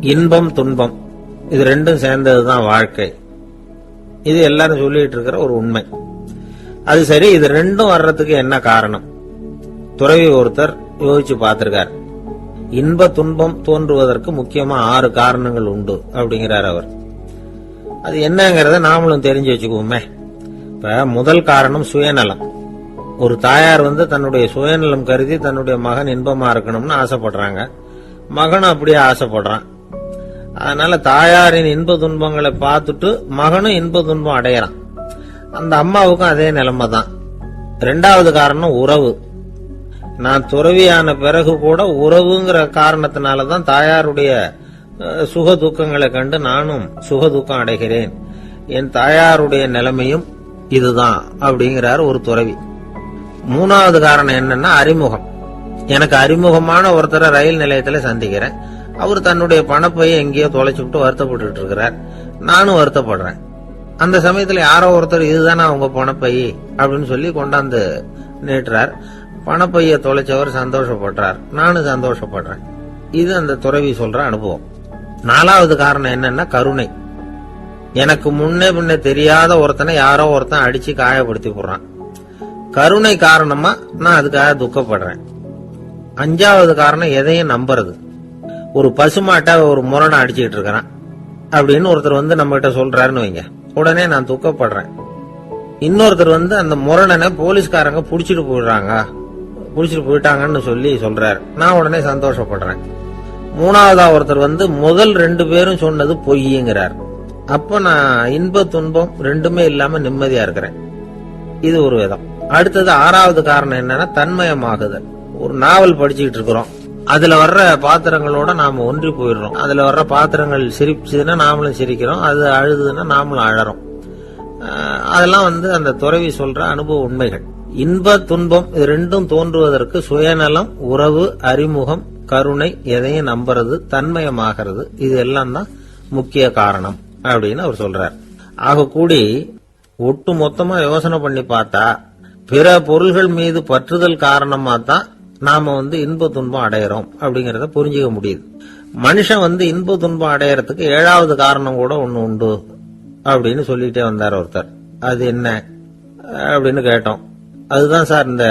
இன்பம் துன்பம். இது ரெண்டும் சேர்ந்ததுதான் வாழ்க்கை. இது எல்லாரும் சொல்லிட்டு இருக்கிற ஒரு உண்மை. அது சரி இது ரெண்டும் வர்றதுக்கு என்ன காரணம்? துறவி ஒருத்தர் யோசிச்சு பார்த்திருக்கார். இன்ப துன்பம் தோன்றுவதற்கு முக்கியமா ஆறு காரணங்கள் உண்டு அப்படிங்கிறார் அவர். அது என்னங்கிறத நாமளும் தெரிஞ்சு வச்சுக்குவோமே. இப்ப முதல் காரணம் சுயநலம். ஒரு தாயார் வந்து தன்னுடைய சுயநலம் கருதி தன்னுடைய மகன் இன்பமா இருக்கணும்னு ஆசைப்படுறாங்க. மகனும் அப்படியே ஆசைப்படுறான். அதனால தாயாரின் இன்ப துன்பங்களை பார்த்துட்டு மகனும் இன்ப துன்பம் அடையறான். அந்த அம்மாவுக்கும் அதே நிலைமை தான் ரெண்டாவது காரணம் உறவு. நான் துறவியான பிறகு கூட உறவுங்கிற காரணத்தினால தான் தாயாருடைய சுக துக்கங்களை கண்டு நானும் சுக துக்கம் அடைகிறேன். என் தாயாருடைய நிலைமையும் இதுதான் அப்படிங்கிறார் ஒரு துறவி. மூணாவது காரணம் என்னன்னா அறிமுகம். எனக்கு அறிமுகமான ஒருத்தரை ரயில் நிலையத்தில் சந்திக்கிறேன். அவர் தன்னுடைய பணப்பையை எங்கேயோ தொலைச்சுட்டு வருத்தப்பட்டு இருக்கிறார் நானும் வருத்தப்படுறேன். அந்த சமயத்துல யாரோ ஒருத்தர் இதுதானே அவங்க பணப்பை? அப்படின்னு சொல்லி கொண்டாந்து நீட்டுறார் பணப்பைய தொலைச்சவர் சந்தோஷப்படுறார். நானும் சந்தோஷப்படுறேன். இது அந்த துறவி சொல்ற அனுபவம். நாலாவது காரணம் என்னன்னா கருணை. எனக்கு முன்னே பின்ன தெரியாத ஒருத்தனை யாரோ ஒருத்தன் அடிச்சு காயப்படுத்தி போடுறான். கருணை காரணமா நான் அதுக்காக துக்கப்படுறேன். அஞ்சாவது காரணம் எதையும் நம்புறது. ஒரு பசுமாட்டை ஒரு முரணை அடிச்சுக்கிட்டு இருக்கிறான். அப்படின்னு ஒருத்தர் வந்து நம்ம கிட்ட சொல்றாருன்னு வைங்க. உடனே நான் துக்கப்படுறேன். இன்னொருத்தர் வந்து அந்த முரணனை போலீஸ்காரங்க புடிச்சிட்டு போயிடுறாங்க. புடிச்சிட்டு போயிட்டாங்கன்னு சொல்லி சொல்றாரு. நான் உடனே சந்தோஷப்படுறேன். மூணாவதா ஒருத்தர் வந்து முதல் ரெண்டு பேரும் சொன்னது பொய்யுங்கிறார். அப்ப நான் இன்ப துன்பம் ரெண்டுமே இல்லாம நிம்மதியா இருக்கிறேன். இது ஒரு விதம். அடுத்தது ஆறாவது காரணம் என்னன்னா தன்மயமாகுதல். ஒரு நாவல் படிச்சுக்கிட்டு இருக்கிறோம். அதுல வர்ற பாத்திரங்களோட நாம ஒன்றி போயிடுறோம். அதுல வர்ற பாத்திரங்கள் சிரிச்சுதுன்னா நாமளும் சிரிக்கிறோம். அது அழுதுன்னா நாமளும் அழறோம். அதெல்லாம் வந்து அந்த துறவி சொல்ற அனுபவ உண்மைகள். இன்ப துன்பம் இது ரெண்டும் தோன்றுவதற்கு சுயநலம் உறவு அறிமுகம் கருணை எதையும் நம்புறது தன்மயமாகிறது இது எல்லாம் தான் முக்கிய காரணம் அப்படின்னு அவர் சொல்றார். ஆக கூடி ஒட்டு மொத்தமா யோசனை பண்ணி பார்த்தா பிற பொருள்கள் மீது பற்றுதல் காரணமா தான் நாம வந்து இன்ப துன்பம் அடையிறோம் அப்படிங்கறத புரிஞ்சுக்க முடியுது. மனுஷன் வந்து இன்ப துன்பம் அடையறதுக்கு ஏழாவது காரணம் கூட ஒண்ணு உண்டு அப்படின்னு சொல்லிட்டே வந்தார் ஒருத்தர். அது என்ன? அப்படின்னு கேட்டோம். அதுதான் சார் இந்த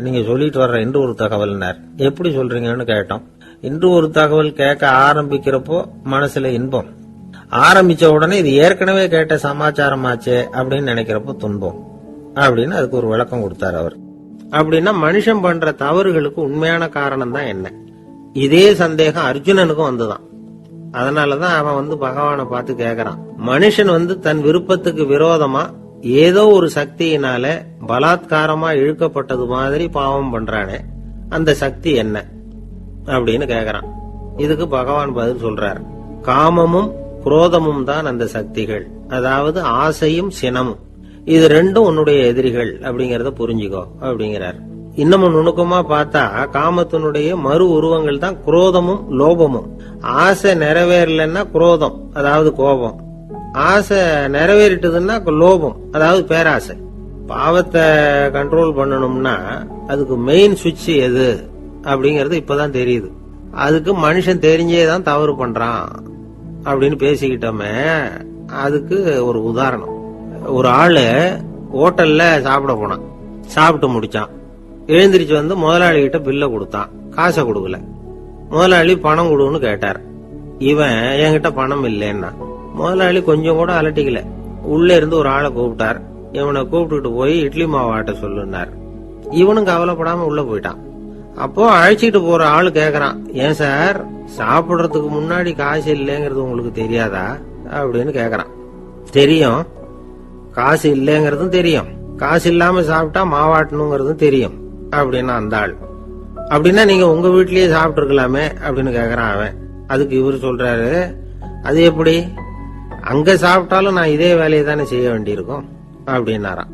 நீங்க சொல்லிட்டு வர்ற இன்று ஒரு தகவல்னார். எப்படி சொல்றீங்கன்னு கேட்டோம். இன்று ஒரு தகவல் கேட்க ஆரம்பிக்கிறப்போ மனசுல இன்பம். ஆரம்பிச்ச உடனே இது ஏற்கனவே கேட்ட சமாச்சாரம் ஆச்சே அப்படின்னு நினைக்கிறப்போ துன்பம் அப்படின்னு அதுக்கு ஒரு விளக்கம் கொடுத்தார் அவர். அப்படின்னா மனுஷன் பண்ற தவறுகளுக்கு உண்மையான காரணம் தான் என்ன. இதே சந்தேகம் அர்ஜுனனுக்கும் வந்துதான். அதனாலதான் அவன் வந்து பகவானை பார்த்து கேக்குறான். மனுஷன் வந்து தன் விருப்பத்துக்கு விரோதமா ஏதோ ஒரு சக்தியினால பலாத்காரமா இழுக்கப்பட்டது மாதிரி பாவம் பண்றானே அந்த சக்தி என்ன? அப்படின்னு கேக்குறான். இதுக்கு பகவான் பதில் சொல்றாரு. காமமும் குரோதமும் தான் அந்த சக்திகள். அதாவது ஆசையும் சினமும். இது ரெண்டும் உன்னுடைய எதிரிகள் அப்படிங்கறத புரிஞ்சுக்கோ அப்படிங்கிறார். இன்னமும் நுணுக்கமா பார்த்தா காமத்தினுடைய மறு உருவங்கள் தான் குரோதமும் லோபமும். ஆசை நிறைவேறலன்னா குரோதம் அதாவது கோபம். ஆசை நிறைவேறிட்டதுன்னா லோபம் அதாவது பேராசை. பாவத்தை கண்ட்ரோல் பண்ணணும்னா அதுக்கு மெயின் சுவிட்ச் எது அப்படிங்கறது இப்பதான் தெரியுது. அதுக்கு மனுஷன் தெரிஞ்சே தான் தவறு பண்றான் அப்படின்னு பேசிக்கிட்டோமே அதுக்கு ஒரு உதாரணம். ஒரு ஆள் ஹோட்டல்ல சாப்பிட போனான். சாப்பிட்டு முடிச்சான். எழுந்திரிச்சு வந்து முதலாளி கிட்ட பில்ல கொடுத்தான். காசை கொடுக்கல. முதலாளி பணம் கொடுன்னு கேட்டார். இவன் என்கிட்ட பணம் இல்லைன்னா? முதலாளி கொஞ்சம் கூட அலட்டிக்கல. உள்ளே இருந்து ஒரு ஆளை கூப்பிட்டார். இவனை கூப்பிட்டுட்டு போய் இட்லி மாவாட்ட சொல்லுனார். இவனும் கவலைப்படாம உள்ள போயிட்டான். அப்போ அழைச்சிட்டு போற ஆள் கேக்குறான். ஏன் சார் சாப்பிடுறதுக்கு முன்னாடி காசு இல்லைங்கிறது உங்களுக்கு தெரியாதா? அப்படின்னு கேக்குறான். தெரியும். காசு இல்லைங்கிறதும் தெரியும். காசு இல்லாம சாப்பிட்டா மாவாட்டணுங்கிறதும் தெரியும். அப்படின்னா அந்த ஆள். அப்படின்னா நீங்க உங்க வீட்லயே சாப்பிட்டு இருக்கலாமே அப்படின்னு கேக்குறான் அவன். அதுக்கு இவர் சொல்றாரு அது எப்படி? அங்க சாப்பிட்டாலும் நான் இதே வேலையை தானே செய்ய வேண்டியிருக்கும்? அப்படின்னாராம்.